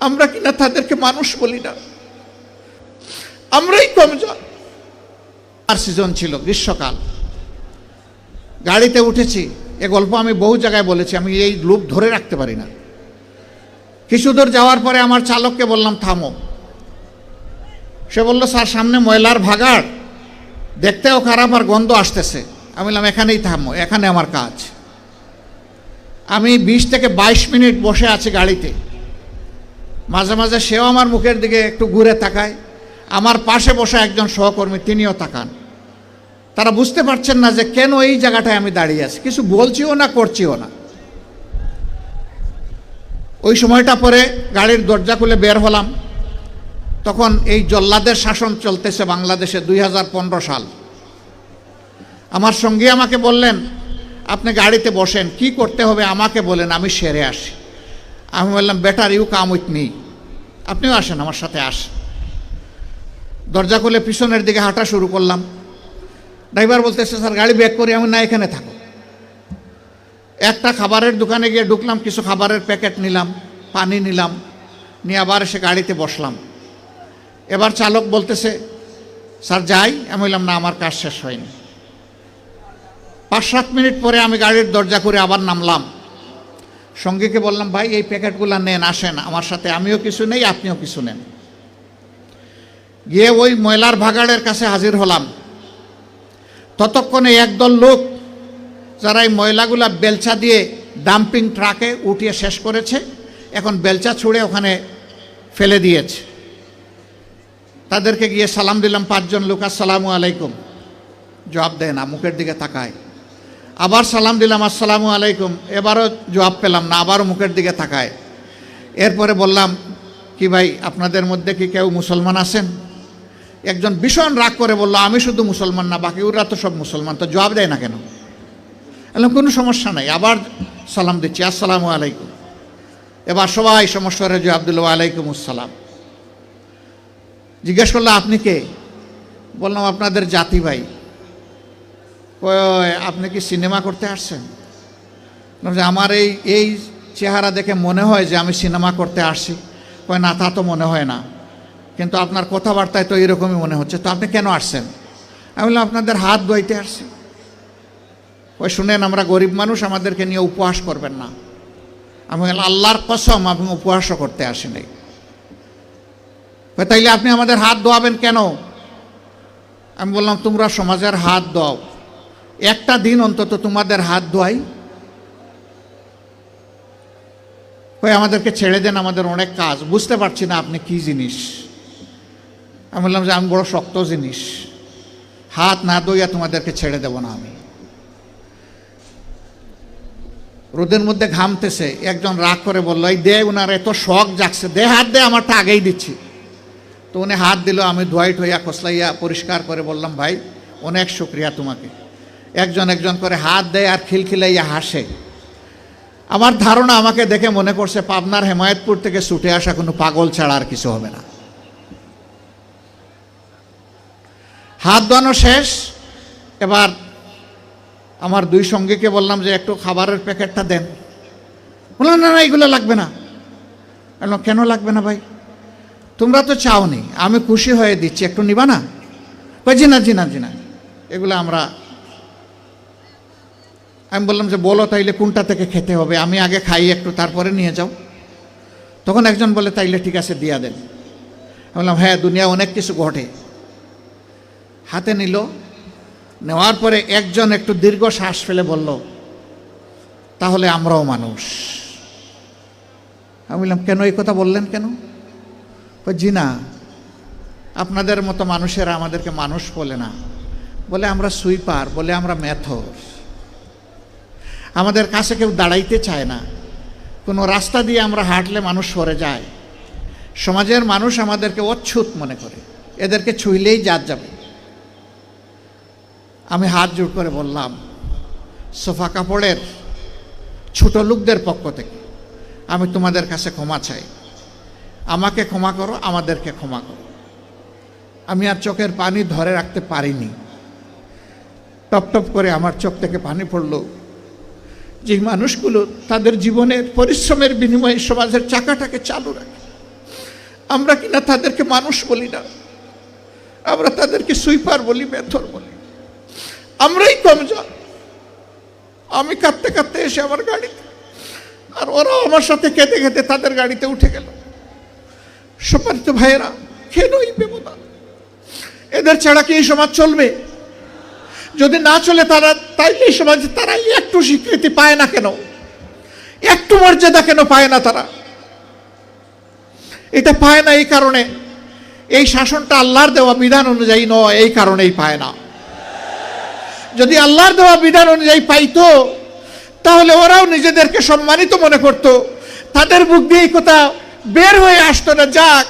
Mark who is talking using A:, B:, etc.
A: আমরা কিনা তাদেরকে মানুষ বলি না। আমরাই কমজোর। আর সিজন ছিল, গ্রীষ্মকাল। গাড়িতে উঠেছি, এ গল্প আমি বহু জায়গায় বলেছি, আমি এই লুপ ধরে রাখতে পারি না। কিছু দূর যাওয়ার পরে আমার চালককে বললাম, থামো। সে বলল, স্যার, সামনে ময়লার ভাগাড়। দেখতেও খারাপ আর গন্ধ আসতেছে। আমি বললাম, এখানেই থামো, এখানে আমার কাজ। আমি বিশ থেকে বাইশ মিনিট বসে আছি গাড়িতে। মাঝে মাঝে সেও আমার মুখের দিকে একটু ঘুরে তাকায়। আমার পাশে বসা একজন সহকর্মী, তিনিও তাকান। তারা বুঝতে পারছেন না যে কেন এই জায়গাটায় আমি দাঁড়িয়ে আছি। কিছু বলছিও না, করছিও না। ওই সময়টা পরে গাড়ির দরজা খুলে বের হলাম। তখন এই জল্লাদের শাসন চলতেছে বাংলাদেশে দুই হাজার পনেরো সাল। আমার সঙ্গী আমাকে বললেন, আপনি গাড়িতে বসেন, কি করতে হবে আমাকে বলেন, আমি সেরে আসি। আমি বললাম, better, you come with me. আপনিও আসেন, আমার সাথে আসেন দরজা খুলে পিছনের দিকে হাঁটা শুরু করলাম। ড্রাইভার বলতেছে, স্যার, গাড়ি ব্যাক করি, আমি না এখানে থাকো। একটা খাবারের দোকানে গিয়ে ঢুকলাম, কিছু খাবারের প্যাকেট নিলাম, পানি নিলাম, নিয়ে আবার এসে গাড়িতে বসলাম। এবার চালক বলতেছে, স্যার, যাই। আমি বললাম, না, আমার কাজ শেষ হয়নি। পাঁচ সাত মিনিট পরে আমি গাড়ির দরজা করে আবার নামলাম। সঙ্গীকে বললাম, ভাই, এই প্যাকেটগুলো নেন, আসেন, আমার সাথে আমিও কিছু নেই, আপনিও কিছু নেন। গিয়ে ওই ময়লার ভাগাড়ের কাছে হাজির হলাম। ততক্ষণে একদল লোক, যারা এই ময়লাগুলা বেলচা দিয়ে ডাম্পিং ট্রাকে উঠিয়ে শেষ করেছে, এখন বেলচা ছুঁড়ে ওখানে ফেলে দিয়েছে। তাদেরকে গিয়ে সালাম দিলাম, পাঁচজন লোক, আসসালামু আলাইকুম। জবাব দেয় না, মুখের দিকে তাকায়। আবার সালাম দিলাম, আসসালামু আলাইকুম। এবারও জবাব পেলাম না, আবারও মুখের দিকে তাকায়। এরপরে বললাম, কি ভাই, আপনাদের মধ্যে কি কেউ মুসলমান আছেন? একজন ভীষণ রাগ করে বলল, আমি শুধু মুসলমান না, বাকি ওরা তো সব মুসলমান। তো জবাব দেয় না কেন? বললাম, কোনো সমস্যা নাই, আবার সালাম দিচ্ছি, আসসালামু আলাইকুম। এবার সবাই সমস্যারে জবাব দিল আলাইকুম আসসালাম। জিজ্ঞেস করল, আপনি কে? বললাম, আপনাদের জাতি ভাই। আপনি কি সিনেমা করতে আসছেন? আমার এই এই চেহারা দেখে মনে হয় যে আমি সিনেমা করতে আসছি। কয়, না, তা তো মনে হয় না। কিন্তু আপনার কথাবার্তায় তো এরকমই মনে হচ্ছে। তো আপনি কেন আসছেন? আমি বললাম, আপনাদের হাত ধোয়াইতে আসছি। ওই শুনেন, আমরা গরিব মানুষ, আমাদেরকে নিয়ে উপহাস করবেন না। আমি বললাম, আল্লাহর কসম, আমি উপহাসও করতে আসিনি। তাইলে আপনি আমাদের হাত ধোয়াবেন কেন? আমি বললাম, তোমরা সমাজের হাত দাও একটা দিন অন্তত তোমাদের হাত ধোয়াই। কই, আমাদেরকে ছেড়ে দেন, আমাদের অনেক কাজ। বুঝতে পারছি না আপনি কি জিনিস। আমি বললাম যে, আমি বড় শক্ত জিনিস। হাত না দইয়া তোমাদেরকে ছেড়ে দেব না আমি। রোদের মধ্যে ঘামতেছে, একজন রাগ করে বলল, এই দে উনার, এত শখ জাগছে, দে হাত দে, আমারটা আগেই দিচ্ছি। তো উনি হাত দিল, আমি ধোয়াই ঠোয়া খসলাইয়া পরিষ্কার করে বললাম, ভাই, অনেক শুক্রিয়া তোমাকে। একজন একজন করে হাত দেয় আর খিলখিলাইয়া হাসে। আমার ধারণা আমাকে দেখে মনে করছে পাবনার হেমায়তপুর থেকে ছুটে আসা কোনো পাগল ছাড়া আর কিছু হবে না। হাত ধোয়ানো শেষ। এবার আমার দুই সঙ্গীকে বললাম যে, একটু খাবারের প্যাকেটটা দেন। বললাম, না না, এগুলো লাগবে না। কেন লাগবে না ভাই? তোমরা তো চাওনি, আমি খুশি হয়ে দিচ্ছি, একটু নিবা না? জি না জি না জি না। এগুলো আমরা আমি বললাম যে, বলো তাইলে কোনটা থেকে খেতে হবে? আমি আগে খাই একটু, তারপরে নিয়ে যাও। তখন একজন বলে, তাইলে ঠিক আছে, দিয়া দেন। আমি বললাম হ্যাঁ দুনিয়া অনেক কিছু ঘটে। হাতে নিল। নেওয়ার পরে একজন একটু দীর্ঘ শ্বাস ফেলে বলল, তাহলে আমরাও মানুষ। আমি বললাম, কেন এই কথা বললেন কেন? জি না, আপনাদের মতো মানুষেরা আমাদেরকে মানুষ বলে না। বলে, আমরা সুইপার, বলে আমরা মেথর আমাদের কাছে কেউ দাঁড়াইতে চায় না। কোনো রাস্তা দিয়ে আমরা হাঁটলে মানুষ সরে যায়। সমাজের মানুষ আমাদেরকে অচ্ছুত মনে করে। এদেরকে ছুঁইলেই জাত যাবে। আমি হাত জোর করে বললাম, সোফা কাপড়ের ছোট লোকদের পক্ষ থেকে আমি তোমাদের কাছে ক্ষমা চাই। আমাকে ক্ষমা করো, আমাদেরকে ক্ষমা করো। আমি আর চোখের পানি ধরে রাখতে পারিনি। টপ টপ করে আমার চোখ থেকে পানি পড়ল। যে মানুষগুলো তাদের জীবনের পরিশ্রমের বিনিময়ে সমাজের চাকাটাকে চালু রাখে। আমরা কিনা তাদেরকে মানুষ বলি না। আমরা তাদেরকে সুইপার বলি, মেথর বলি। আমরাই কমজোর আমি কাঁদতে কাঁদতে এসে আমার গাড়িতে, আর ওরাও আমার সাথে কেঁদে কেঁদে তাদের গাড়িতে উঠে গেল। সম্মানিত ভাইয়েরা কেন এই এদের ছাড়া কি এই সমাজ চলবে? যদি না চলে তারা, তাই এই সমাজে তারা একটু স্বীকৃতি পায় না কেন? একটু মর্যাদা কেন পায় না তারা? এটা পায় না এই কারণে। এই শাসনটা আল্লাহর দেওয়া বিধান অনুযায়ী নয়, এই কারণেই পায় না। যদি আল্লাহর দেওয়া বিধান অনুযায়ী পাইতো, তাহলে ওরাও নিজেদেরকে সম্মানিত মনে করত। তাদের বুক দিয়ে এই কথা বের হয়ে আসতো না, যাক।